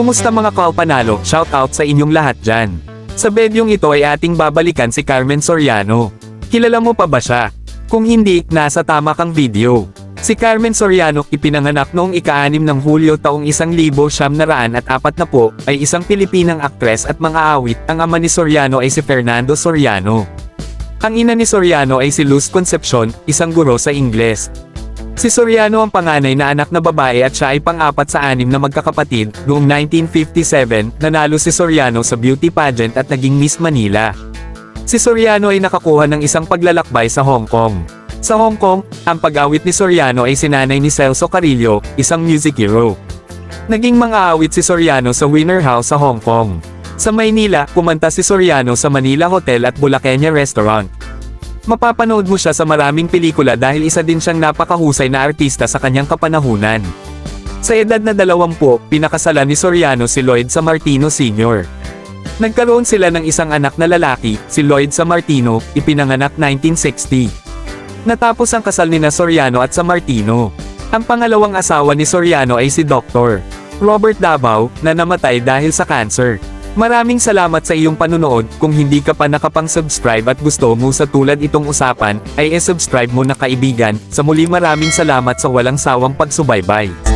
Kumusta mga kalpanalo, shout out sa inyong lahat dyan. Sa bedyong ito ay ating babalikan si Carmen Soriano. Kilala mo pa ba siya? Kung hindi, nasa tama kang video. Si Carmen Soriano, ipinanganak noong ika-6 ng Hulyo taong 1940 at apat na po, ay isang Pilipinang aktres at mga awit. Ang ama ni Soriano ay si Fernando Soriano. Ang ina ni Soriano ay si Luz Concepcion, isang guro sa Ingles. Si Soriano ang panganay na anak na babae at siya ay pang-apat sa anim na magkakapatid. Noong 1957, nanalo si Soriano sa beauty pageant at naging Miss Manila. Si Soriano ay nakakuha ng isang paglalakbay sa Hong Kong. Sa Hong Kong, ang pag-awit ni Soriano ay sinanay ni Celso Carrillo, isang music hero. Naging mga awit si Soriano sa Winter House sa Hong Kong. Sa Maynila, kumanta si Soriano sa Manila Hotel at Bulaqueña Restaurant. Mapapanood mo siya sa maraming pelikula dahil isa din siyang napakahusay na artista sa kanyang kapanahunan. Sa edad na 20, pinakasalan ni Soriano si Lloyd Sammartino Sr. Nagkaroon sila ng isang anak na lalaki, si Lloyd Sammartino, ipinanganak 1960. Natapos ang kasal ni na Soriano at Sammartino. Ang pangalawang asawa ni Soriano ay si Dr. Robert Davao, na namatay dahil sa cancer. Maraming salamat sa iyong panunood, kung hindi ka pa nakapang-subscribe at gusto mo sa tulad itong usapan, ay e-subscribe mo na kaibigan, sa muli maraming salamat sa walang sawang pagsubaybay.